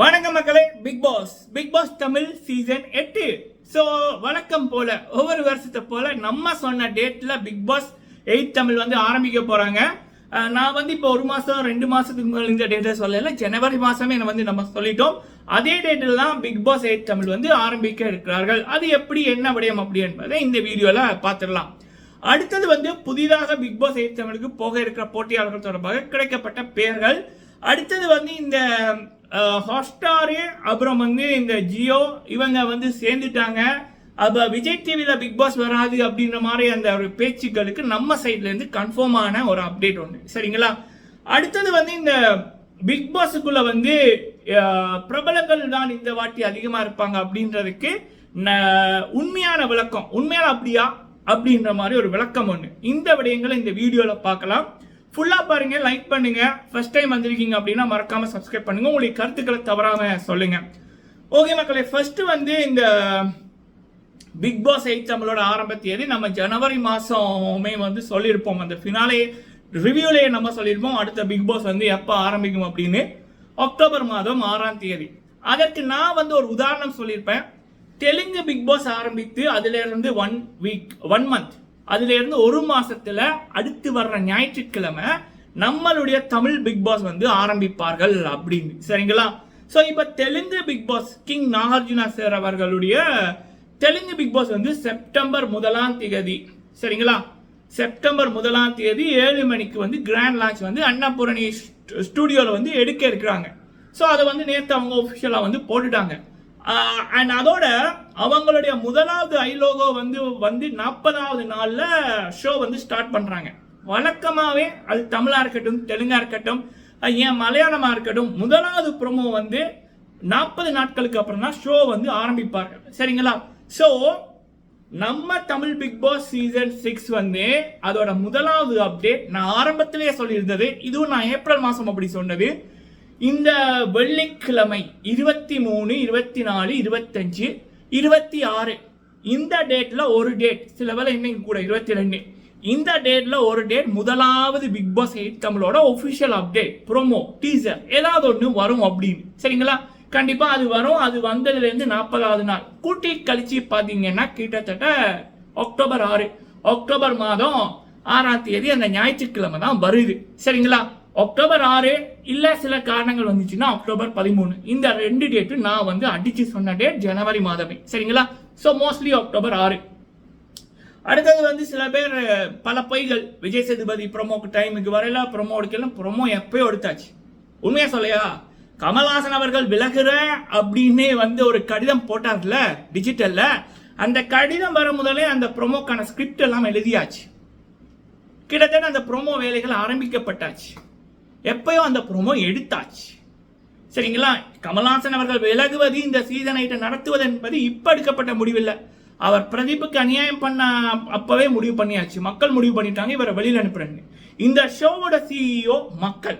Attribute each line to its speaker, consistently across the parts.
Speaker 1: வணக்கம் மக்களே Bigg Boss Bigg Boss Tamil season எட்டு. ஸோ வழக்கம் போல ஒவ்வொரு வருஷத்தை போல நம்ம சொன்ன டேட்டில் பிக் பாஸ் எயிட் தமிழ் வந்து ஆரம்பிக்க போகிறாங்க நான் வந்து இப்போ ஒரு மாதம் ரெண்டு மாதத்துக்கு முன்னாடி இந்த டேட்டை சொல்லல. ஜனவரி மாதமே வந்து நம்ம சொல்லிட்டோம். அதே டேட்டில் தான் பிக் பாஸ் எயிட் தமிழ் வந்து ஆரம்பிக்க இருக்கிறார்கள். அது எப்படி என்ன விடயம் அப்படி என்பதை இந்த வீடியோவில் பார்த்துடலாம். அடுத்தது வந்து புதிதாக பிக் பாஸ் எயிட் தமிழுக்கு போக இருக்கிற போட்டியாளர்கள் தொடர்பாக கிடைக்கப்பட்ட பெயர்கள். அடுத்தது வந்து இந்த ஹாட்ஸ்டாரு அப்புறம் வந்து இந்த ஜியோ இவங்க வந்து சேர்ந்துட்டாங்க. அப்போ விஜய் டிவியில் பிக் பாஸ் வராது அப்படின்ற மாதிரி அந்த ஒரு பேச்சுக்களுக்கு நம்ம சைட்லேருந்து கன்ஃபார்மான ஒரு அப்டேட் ஒன்று சரிங்களா? அடுத்தது வந்து இந்த பிக் பாஸுக்குள்ள வந்து பிரபலங்கள் தான் இந்த வாட்டி அதிகமாக இருப்பாங்க அப்படின்றதுக்கு ந- உண்மையான விளக்கம். உண்மையான அப்படியா? அப்படின்ற மாதிரி ஒரு விளக்கம் ஒன்று இந்த விடயங்களை இந்த வீடியோவில் பார்க்கலாம். ஃபுல்லாக பாருங்க லைக் பண்ணுங்க. ஃபர்ஸ்ட் டைம் வந்திருக்கீங்க அப்படின்னா மறக்காம சப்ஸ்கிரைப் பண்ணுங்க. உங்களுடைய கருத்துக்களை தவறாம சொல்லுங்க. ஓகே மக்களே ஃபர்ஸ்ட் வந்து இந்த பிக் பாஸ் எயிட் தமிழோட ஆரம்ப தேதி நம்ம ஜனவரி மாதமே வந்து சொல்லியிருப்போம். அந்த ஃபினாலே ரிவ்யூலேயே நம்ம சொல்லியிருப்போம். அடுத்த பிக் பாஸ் வந்து எப்போ ஆரம்பிக்கும் அப்படின்னு. அக்டோபர் மாதம் ஆறாம் தேதி. அதற்கு நான் வந்து ஒரு உதாரணம் சொல்லியிருப்பேன். தெலுங்கு பிக் பாஸ் ஆரம்பித்து அதுலேருந்து ஒன் வீக் ஒன் மந்த் அதுலேருந்து ஒரு மாசத்துல அடுத்து வர்ற ஞாயிற்றுக்கிழமை நம்மளுடைய தமிழ் பிக் பாஸ் வந்து ஆரம்பிப்பார்கள் அப்படின்னு. சரிங்களா? ஸோ இப்போ Telugu Bigg Boss king Nagarjuna sir அவர்களுடைய தெலுங்கு பிக் பாஸ் வந்து செப்டம்பர் முதலாம் தேதி. சரிங்களா? செப்டம்பர் முதலாம் தேதி ஏழு மணிக்கு வந்து கிராண்ட் லான்ச் வந்து அன்னபூரணி ஸ்டுடியோவில் வந்து எடுக்க இருக்கிறாங்க. ஸோ அதை வந்து நேற்று அவங்க ஒஃபிஷியலாக வந்து போட்டுட்டாங்க. அண்ட் அதோட அவங்களுடைய முதலாவது ஐலோகோ வந்து வந்து நாற்பதாவது நாளில் ஷோ வந்து ஸ்டார்ட் பண்ணுறாங்க வழக்கமாகவே அது தமிழாக இருக்கட்டும் தெலுங்காக இருக்கட்டும் ஏன் மலையாளமாக இருக்கட்டும் முதலாவது ப்ரோமோ வந்து நாற்பது நாட்களுக்கு அப்புறம் தான் ஷோ வந்து ஆரம்பிப்பார்கள் சரிங்களா? ஸோ நம்ம Tamil Bigg Boss season six வந்து அதோட முதலாவது அப்டேட் நான் ஆரம்பத்திலேயே சொல்லியிருந்தது. இதுவும் நான் ஏப்ரல் மாதம் அப்படி சொன்னது. இந்த வெள்ளிக்கிழமை இருபத்தி மூணு இருபத்தி நாலு இருபத்தஞ்சு இருபத்தி ஆறு. இந்த டேட்டில் ஒரு டேட் சில வேலை இன்னைக்கு கூட இருபத்தி ரெண்டு. இந்த டேட்டில் ஒரு டேட் முதலாவது பிக் பாஸ் எயிட் தமிழோட ஒஃபிஷியல் அப்டேட் ப்ரோமோ டீசர் ஏதாவது ஒன்று வரும் அப்படின்னு. சரிங்களா? கண்டிப்பாக அது வரும். அது வந்ததுலேருந்து நாற்பதாவது நாள். கூட்டி கழிச்சு பார்த்தீங்கன்னா கிட்டத்தட்ட அக்டோபர் ஆறு. அக்டோபர் மாதம் ஆறாம் தேதி அந்த ஞாயிற்றுக்கிழமை தான் வருது. சரிங்களா? அக்டோபர் ஆறு இல்லை சில காரணங்கள் வந்துச்சுன்னா அக்டோபர் பதிமூணு. இந்த ரெண்டு டேட்டு நான் வந்து அடிச்சு சொன்ன டேட் ஜனவரி மாதமே. சரிங்களா? ஸோ மோஸ்ட்லி அக்டோபர் ஆறு. அடுத்தது வந்து சில பேர் பல பொய்கள். விஜய் சேதுபதி ப்ரொமோக்கு டைமுக்கு வரையில ப்ரொமோ எடுக்கலாம் ப்ரொமோ எப்பயோ எடுத்தாச்சு. உண்மையா சொல்லையா? கமல்ஹாசன் அவர்கள் விலகுற அப்படின்னு வந்து ஒரு கடிதம் போட்டார்ல டிஜிட்டல்ல அந்த கடிதம் வர முதலே அந்த ப்ரொமோக்கான ஸ்கிரிப்ட் எல்லாம் எழுதியாச்சு. கிட்டத்தட்ட அந்த ப்ரோமோ வேலைகள் ஆரம்பிக்கப்பட்டாச்சு. எப்பயோ அந்த ப்ரோமோ எடுத்தாச்சு. சரிங்களா? கமல்ஹாசன் அவர்கள் விலகுவது இந்த சீசன் ஐட்டை நடத்துவது என்பது இப்போ எடுக்கப்பட்ட முடிவில்லை. அவர் பிரதீப்புக்கு அநியாயம் பண்ண அப்பவே முடிவு பண்ணியாச்சு. மக்கள் முடிவு பண்ணிட்டாங்க இவரை வெளியில் அனுப்புறேன்னு. இந்த ஷோவோட சிஇஓ மக்கள்.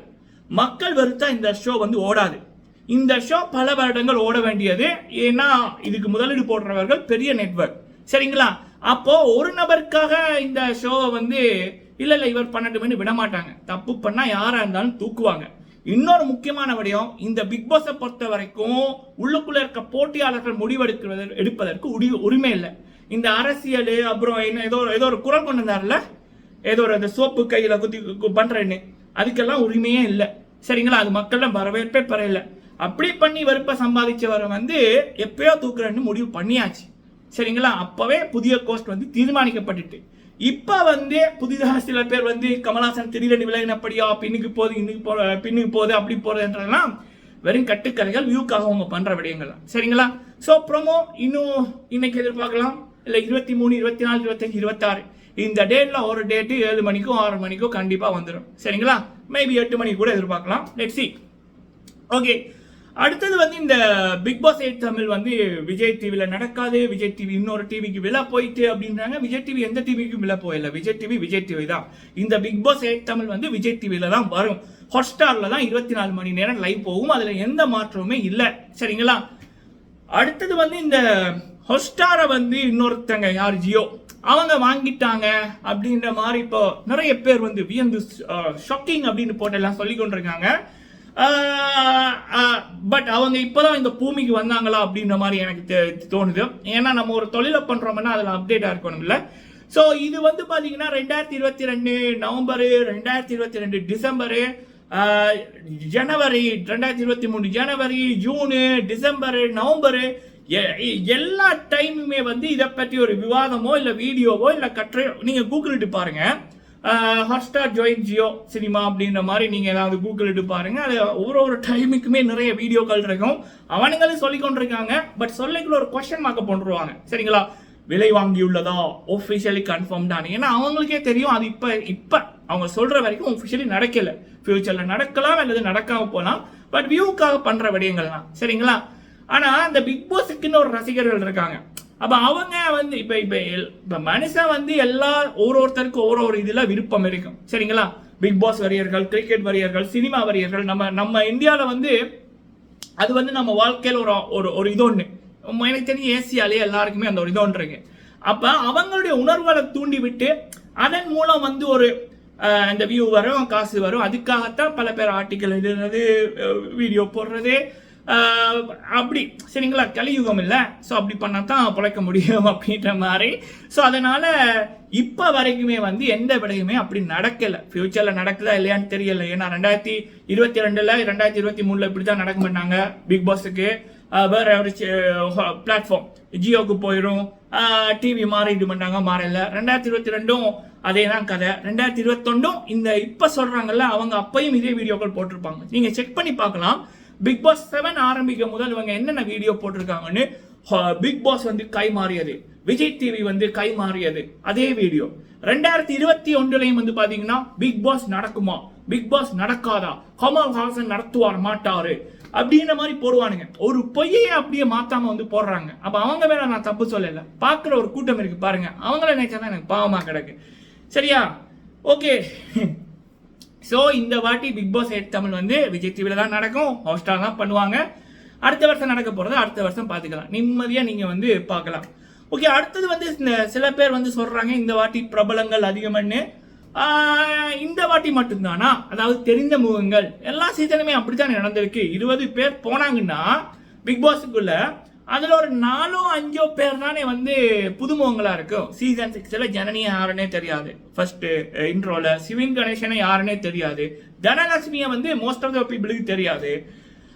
Speaker 1: மக்கள் வெறுத்தா இந்த ஷோ வந்து ஓடாது. இந்த ஷோ பல வருடங்கள் ஓட வேண்டியது. ஏன்னா இதுக்கு முதலீடு போடுறவர்கள் பெரிய நெட்வொர்க் சரிங்களா? அப்போ ஒரு நபருக்காக இந்த ஷோவை வந்து இல்லை இல்லை இவர் பண்ணட்டும்னு விட மாட்டாங்க தப்பு பண்ணால் யாராக இருந்தாலும் தூக்குவாங்க. இன்னொரு முக்கியமான விடயம் இந்த பிக் பாஸை பொறுத்த வரைக்கும் உள்ளுக்குள்ளே இருக்க போட்டியாளர்கள் முடிவெடுக்கிறது எடுப்பதற்கு உரி- உரிமை இல்லை. இந்த அரசியல் அப்புறம் என்ன ஏதோ ஏதோ ஒரு குரல் கொண்டு வந்தார்ல ஏதோ ஒரு அந்த சோப்பு கையில் குத்தி கு- அதுக்கெல்லாம் உரிமையே இல்லை. சரிங்களா? அது மக்களிடம் வரவேற்பே பெறல. அப்படி பண்ணி வெறுப்பை சம்பாதிச்சவரை வந்து எப்பயோ தூக்குறேன்னு முடிவு பண்ணியாச்சு. சரிங்களா? அப்பவே புதிய கோஸ்ட் வந்து தீர்மானிக்கப்பட்டுட்டு. இப்போ வந்து புதிதாக சில பேர் வந்து கமலாசன் திடீரென்று விலகினப்படியா பின்னுக்கு போகுது இன்னுக்கு போ பின்னுக்கு போகுது அப்படி போகிறதுன்றதெல்லாம் வெறும் கட்டுக்கதைகள் வியூக்காக அவங்க பண்ணுற விடயங்கள் சரிங்களா? ஸோ ப்ரோமோ இன்னும் இன்னைக்கு எதிர்பார்க்கலாம். இல்லை இருபத்தி மூணு இருபத்தி நாலு இருபத்தஞ்சு இருபத்தாறு. இந்த டேட்டில் ஒரு டேட்டு ஏழு மணிக்கும் ஆறு மணிக்கும் கண்டிப்பாக வந்துடும் சரிங்களா? மேபி எட்டு மணிக்கு கூட எதிர்பார்க்கலாம். லெட் சி ஓகே அடுத்தது வந்து இந்த பிக் பாஸ் எயிட் தமிழ் வந்து விஜய் டிவியில் நடக்காது. விஜய் டிவி இன்னொரு டிவிக்கு விழா போயிட்டு அப்படின்றாங்க. விஜய் டிவி எந்த டிவிக்கும் விழா போயில. விஜய் டிவி விஜய் டிவி தான். இந்த பிக் பாஸ் எயிட் தமிழ் வந்து விஜய் டிவியில தான் வரும். ஹாட்ஸ்டார்ல தான் இருபத்தி நாலு மணி நேரம் லைவ் போகும். அதில் எந்த மாற்றமுமே இல்லை. சரிங்களா? அடுத்தது வந்து இந்த ஹொஸ்டாரை வந்து இன்னொருத்தங்க யார்? ஜியோ அவங்க வாங்கிட்டாங்க அப்படின்ற மாதிரி இப்போ நிறைய பேர் வந்து வியந்து ஷாக்கிங் அப்படின்னு போட்டு எல்லாம் சொல்லி கொண்டிருக்காங்க. பட் அவங்க இப்போதான் இந்த பூமிக்கு வந்தாங்களா அப்படின்ற மாதிரி எனக்கு தெ- தோணுது. ஏன்னா நம்ம ஒரு தொழிலை பண்றோம்னா அதில் அப்டேட்டாக இருக்கணும்ல ஸோ இது வந்து பார்த்தீங்கன்னா ரெண்டாயிரத்தி இருபத்தி ரெண்டு நவம்பரு ரெண்டாயிரத்தி இருபத்தி ரெண்டு டிசம்பரு ஜனவரி ரெண்டாயிரத்தி இருபத்தி மூணு ஜனவரி ஜூனு டிசம்பரு நவம்பரு எ- எல்லா டைமுமே வந்து இதை பற்றி ஒரு விவாதமோ இல்லை வீடியோவோ இல்லை கற்றையோ நீங்கள் கூகுளிட்டு பாருங்கள் ஹாட்ஸ்டார் ஜோயின் ஜியோ சினிமா அப்படின்ற மாதிரி நீங்கள் ஏதாவது கூகுள் இட்டு பாருங்கள் அது ஒரு ஒரு டைமுக்குமே நிறைய வீடியோக்கள் இருக்கும். அவனுங்களும் சொல்லி கொண்டிருக்காங்க. பட் சொல்லிக்குள்ள ஒரு கொஷன் மார்க்க போட்டுருவாங்க. சரிங்களா? விலை வாங்கியுள்ளதா? ஒஃபிஷியலி கன்ஃபார்ம் தான். ஏன்னா அவங்களுக்கே தெரியும். அது இப்போ இப்போ அவங்க சொல்கிற வரைக்கும் ஒஃபிஷியலி நடக்கல. ஃப்யூச்சரில் நடக்கலாம் அல்லது நடக்காமல் போகலாம் பட் வியூக்காக பண்ணுற விடயங்கள் தான் சரிங்களா? ஆனால் அந்த பிக் பாஸுக்குன்னு ஒரு ரசிகர்கள் இருக்காங்க. அப்போ அவங்க வந்து இப்போ இப்போ எல்- மனுஷன் வந்து எல்லா ஒரு ஒருத்தருக்கும் ஒரு ஒரு இதில் விருப்பம் இருக்கும். சரிங்களா? பிக் பாஸ் வரியர்கள் கிரிக்கெட் வரியர்கள் சினிமா வரியர்கள் நம்ம நம்ம இந்தியாவில் வந்து அது வந்து நம்ம வாழ்க்கையில் ஒரு ஒரு ஒரு இது ஒன்று எனக்கு தெரிஞ்சு ஏசியாலே எல்லாருக்குமே அந்த ஒரு இது ஒன்று அப்போ அவங்களுடைய உணர்வுகளை தூண்டி விட்டு அதன் மூலம் வந்து ஒரு இந்த வியூ வரும் காசு வரும். அதுக்காகத்தான் பல பேர் ஆர்டிக்கல் எழுதுறது வீடியோ போடுறது அப்படி சரிங்களா? கலியுகம் இல்லை. ஸோ அப்படி பண்ணால் தான் பிழைக்க முடியும் அப்படின்ற மாதிரி. ஸோ அதனால் இப்போ வரைக்குமே வந்து எந்த விடையுமே அப்படி நடக்கலை. ஃப்யூச்சரில் நடக்குதா இல்லையான்னு தெரியல. ஏன்னா ரெண்டாயிரத்தி இருபத்தி ரெண்டில் ரெண்டாயிரத்தி இருபத்தி மூணில் இப்படி தான் நடக்க மாட்டாங்க பிக் பாஸுக்கு வேற ஒரு பிளாட்ஃபார்ம் ஜியோக்கு போயிடும் டிவி மாறி இது பண்ணாங்க மாறல. ரெண்டாயிரத்தி இருபத்தி ரெண்டும் அதே தான் கதை. ரெண்டாயிரத்தி இருபத்தொண்டும் இந்த இப்போ சொல்கிறாங்கல்ல அவங்க அப்பையும் இதே வீடியோக்கள் போட்டிருப்பாங்க. நீங்கள் செக் பண்ணி பார்க்கலாம். பிக் பாஸ் செவன் ஆரம்பிக்கும் முதல் இவங்க என்னென்ன வீடியோ போட்டிருக்காங்கன்னு பிக் பாஸ் வந்து கை மாறியது. விஜய் டிவி வந்து கை மாறியது. அதே வீடியோ ரெண்டாயிரத்தி இருபத்தி ஒன்றுலையும் வந்து பாத்தீங்கன்னா பிக் பாஸ் நடக்குமா? பிக் பாஸ் நடக்காதா? கமல் ஹாசன் நடத்துவார்? மாட்டாரு. அப்படின்ற மாதிரி போடுவானுங்க. ஒரு பொய்யை அப்படியே மாத்தாம வந்து போடுறாங்க. அப்ப அவங்க மேல நான் தப்பு சொல்லல. பாக்குற ஒரு கூட்டம் இருக்கு பாருங்க. அவங்கள நினைச்சாதான் எனக்கு பாவமா கிடக்கு. சரியா? ஓகே ஸோ இந்த வாட்டி பிக் பாஸ் எட் தமிழ் வந்து விஜய் டிவியில் தான் நடக்கும். ஹாட்ஸ்டார் தான் பண்ணுவாங்க. அடுத்த வருஷம் நடக்க போகிறத அடுத்த வருஷம் பார்த்துக்கலாம். நிம்மதியாக நீங்கள் வந்து பார்க்கலாம். ஓகே அடுத்தது வந்து இந்த சில பேர் வந்து சொல்கிறாங்க இந்த வாட்டி பிரபலங்கள் அதிகம்னு. இந்த வாட்டி மட்டும்தானா? அதாவது தெரிந்த முகங்கள். எல்லா சீசனுமே அப்படித்தான் நடந்திருக்கு. இருபது பேர் போனாங்கன்னா பிக் பாஸுக்குள்ள அதில் ஒரு நாலோ அஞ்சோ பேர் தானே வந்து புதுமுகங்களாக இருக்கும். சீசன் சிக்ஸில் ஜனனியை யாருன்னே தெரியாது. ஃபர்ஸ்ட் இன்ட்ரோவில் சிவின் கணேசனை யாருன்னே தெரியாது. தனலட்சுமியை வந்து மோஸ்ட் ஆஃப் த பீப்புளுக்கு தெரியாது.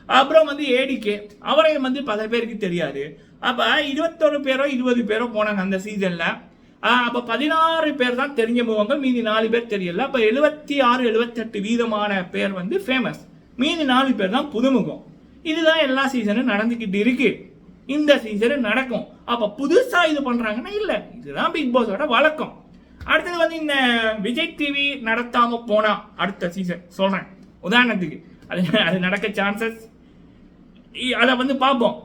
Speaker 1: அப்புறம் வந்து ஏடிகே அவரையும் வந்து பல பேருக்கு தெரியாது. அப்போ இருபத்தொரு பேரோ இருபது பேரோ போனாங்க அந்த சீசனில் அப்போ பதினாறு பேர் தான் தெரிஞ்ச முகங்க மீதி நாலு பேர் தெரியல. அப்போ எழுபத்தி ஆறு எழுபத்தெட்டு வீதமான பேர் வந்து ஃபேமஸ் மீதி நாலு பேர் தான் புதுமுகம். இதுதான் எல்லா சீசனும் நடந்துக்கிட்டு இருக்குது இந்த சீசனு நடக்கும். அப்போ புதுசாக இது பண்ணுறாங்கன்னா இல்லை. இதுதான் பிக் பாஸோட வழக்கம். அடுத்தது வந்து இந்த விஜய் டிவி நடத்தாமல் போனால் அடுத்த சீசன் சொல்கிறேன் உதாரணத்துக்கு அது அது நடக்க சான்சஸ் அதை வந்து பார்ப்போம்.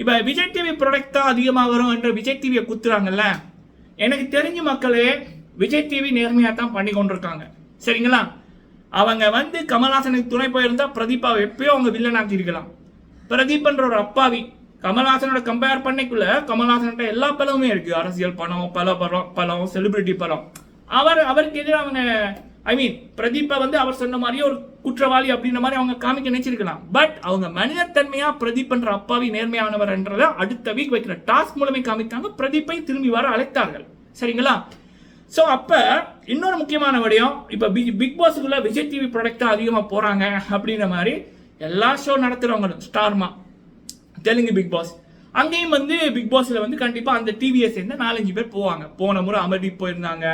Speaker 1: இப்போ விஜய் டிவி ப்ராடக்ட் தான் அதிகமாக வரும் என்று விஜய் டிவியை குத்துறாங்கல்ல. எனக்கு தெரிஞ்ச மக்களே விஜய் டிவி நேர்மையாக தான் பண்ணி கொண்டிருக்காங்க. சரிங்களா? அவங்க வந்து கமல்ஹாசனுக்கு துணை போயிருந்தா பிரதீபாவை எப்பயோ அவங்க வில்லனாக்கியிருக்கலாம் பிரதீப்ன்ற ஒரு அப்பாவி கமல்ஹாசனோட கம்பேர் பண்ணிக்குள்ள கமல்ஹாசன்கிட்ட எல்லா பலமுமே இருக்கு. அரசியல் பணம் பல படம் பலம் செலிபிரிட்டி பலம். அவர் அவருக்கு எதிராக அவங்க ஐ மீன் பிரதீப்பை வந்து அவர் சொன்ன மாதிரியே ஒரு குற்றவாளி அப்படின்ற மாதிரி அவங்க காமிக்க நினைச்சிருக்கலாம். பட் அவங்க மனிதத்தன்மையா பிரதீப்ன்ற அப்பாவி நேர்மையானவர் என்றதை அடுத்த வீக் வைக்கிற டாஸ்க் மூலமே காமித்தாங்க பிரதீப்பை திரும்பி வர அழைத்தார்கள். சரிங்களா? ஸோ அப்போ இன்னொரு முக்கியமான விடயம் இப்போ பிக் பிக் பாஸுக்குள்ள விஜய் டிவி ப்ராடக்டாக அதிகமாக போகிறாங்க அப்படின்ற மாதிரி எல்லா show நடத்துகிறவங்களும் Star Maa Telugu Big Boss அங்கேயும் வந்து பிக் பாஸ்ல வந்து கண்டிப்பா அந்த டிவியை சேர்ந்து நாலஞ்சு பேர் போவாங்க. போன முறை அமர்தீப் போயிருந்தாங்க.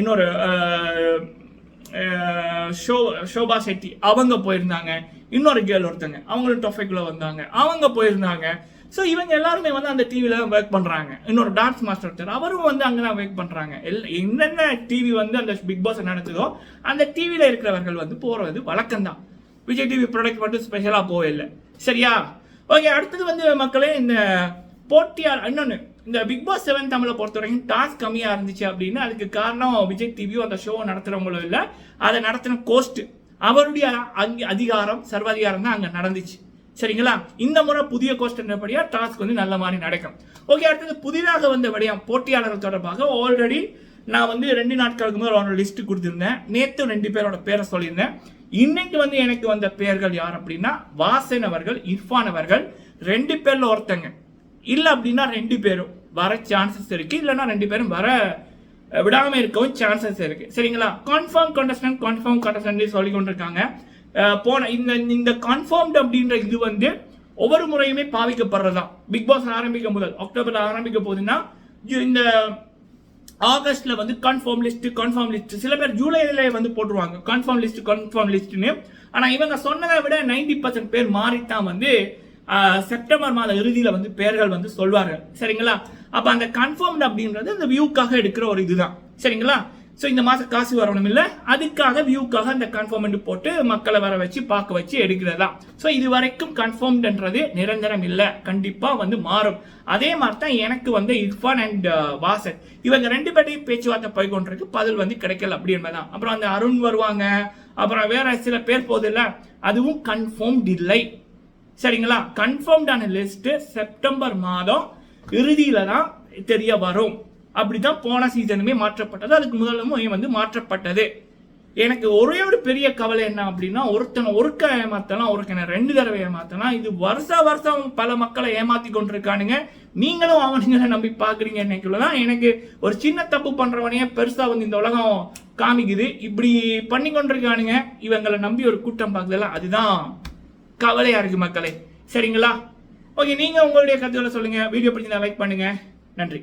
Speaker 1: இன்னொரு ஷோ ஷோபா செட்டி அவங்க போயிருந்தாங்க. இன்னொரு கேர்ள் ஒருத்தங்க அவங்களும் டொஃபைக்குள்ள வந்தாங்க. அவங்க போயிருந்தாங்க. ஸோ இவங்க எல்லாருமே வந்து அந்த டிவியில் தான் ஒர்க் பண்ணுறாங்க இன்னொரு டான்ஸ் மாஸ்டர் ஒருத்தர் அவரும் வந்து அங்கே தான் ஒர்க் பண்ணுறாங்க எல் என்னென்ன டிவி வந்து அந்த பிக் பாஸ் நடக்குதோ அந்த டிவியில் இருக்கிறவர்கள் வந்து போகிறது வழக்கம்தான். விஜய் டிவி ப்ராடக்ட் மட்டும் ஸ்பெஷலாக போகல சரியா? ஓகே அடுத்தது வந்து மக்களே இந்த போட்டியார் இன்னொன்று இந்த பிக் பாஸ் செவன் தமிழை பொறுத்த வரைக்கும் டாஸ்க் கம்மியாக இருந்துச்சு அப்படின்னா அதுக்கு காரணம் விஜய் டிவியும் அந்த ஷோ நடத்துகிறவங்களும் இல்லை அதை நடத்தின கோஸ்ட் அவருடைய அங்கே அதிகாரம் சர்வாதிகாரம் தான் அங்கே நடந்துச்சு. சரிங்களா? இந்த முறை புதிய கோஸ்டன்படியாக டாஸ்க் வந்து நல்ல மாதிரி நடக்கும். ஓகே அடுத்தது புதிதாக வந்த விடயம் போட்டியாளர்கள் தொடர்பாக ஆல்ரெடி நான் வந்து ரெண்டு நாட்களுக்கு முதல் அவனோட லிஸ்ட் கொடுத்துருந்தேன். நேற்று ரெண்டு பேரோட பேரை சொல்லியிருந்தேன். இன்னைக்கு வந்து எனக்கு வந்த பெயர்கள் யார் அப்படின்னா வாசன் அவர்கள் இர்ஃபான் அவர்கள் ரெண்டு பேரில் ஒருத்தங்க. இல்லை அப்படின்னா ரெண்டு பேரும். வர சான்சஸ் இருக்கு. இல்லைன்னா ரெண்டு பேரும் வர விடாமல் இருக்கவும் சான்சஸ் இருக்கு. சரிங்களா? கன்ஃபார்ம் கண்டஸ்டன்ட் கன்ஃபார்ம் கண்டஸ்டன்ட் சொல்லி கொண்டிருக்காங்க. போன இந்த இந்த கன்ஃபார்ம்டு அப்படின்ற இது வந்து ஒவ்வொரு முறையுமே பாவிக்கப்படுறதா பிக் பாஸ் ஆரம்பிக்கும் முதல் அக்டோபரில் ஆரம்பிக்க போதுன்னா இந்த ஆகஸ்ட்ல வந்து கன்ஃபார்ம் லிஸ்ட் கன்ஃபார்ம் லிஸ்ட் சில பேர் ஜூலைல வந்து போட்டுருவாங்க. கன்ஃபார்ம் லிஸ்ட் கன்ஃபார்ம் லிஸ்ட்னு ஆனா இவங்க சொன்னதை விட 90% பர்சன்ட் பேர் மாறித்தான் வந்து செப்டம்பர் மாத இறுதியில வந்து பேர்கள் வந்து சொல்வாங்க சரிங்களா? அப்ப அந்த கன்ஃபார்ம்டு அப்படின்றது அந்த வியூக்காக எடுக்கிற ஒரு இதுதான். சரிங்களா? ஸோ இந்த மாதம் காசு வரணும் இல்லை? அதுக்காக வியூக்காக அந்த கன்ஃபார்ம் போட்டு மக்களை வர வச்சு பார்க்க வச்சு எடுக்கிறதா. ஸோ இது வரைக்கும் கன்ஃபார்ம்டுன்றது நிரந்தரம் இல்லை. கண்டிப்பாக வந்து மாறும். அதே மாதிரி தான் எனக்கு வந்து இர்ஃபான் அண்ட் uh, வாசன். இவங்க ரெண்டு பேர்டையும் பேச்சுவார்த்தை போய்கொண்டிருக்கு பதில் வந்து கிடைக்கல அப்படி என்பதுதான். அப்புறம் அந்த அருண் வருவாங்க. அப்புறம் வேற சில பேர் போதில்ல அதுவும் கன்ஃபார்ம்ட் இல்லை. சரிங்களா? கன்ஃபார்ம்டான லிஸ்ட்டு செப்டம்பர் மாதம் இறுதியில் தான் தெரிய வரும். அப்படிதான் போன சீசனுமே மாற்றப்பட்டது. அதுக்கு முதலும் வந்து மாற்றப்பட்டது. எனக்கு ஒரே ஒரு பெரிய கவலை என்ன அப்படின்னா ஒருத்தனை ஒருக்க ஏமாத்தலாம் ஒருத்தனை ரெண்டு தடவை ஏமாத்தலாம். இது வருஷ வருஷம் பல மக்களை ஏமாத்தி கொண்டிருக்கானுங்க. நீங்களும் அவனுங்களை நம்பி பாக்குறீங்க இன்னைக்குள்ளதான் எனக்கு ஒரு சின்ன தப்பு பண்றவனையே பெருசா வந்து இந்த உலகம் காமிக்குது. இப்படி பண்ணி கொண்டிருக்கானுங்க. இவங்களை நம்பி ஒரு கூட்டம் பார்க்குதுல அதுதான் கவலையா இருக்கு மக்களே. சரிங்களா? ஓகே நீங்க உங்களுடைய கருத்துக்களை சொல்லுங்க. வீடியோ பிடிச்சிருந்தா லைக் பண்ணுங்க. நன்றி.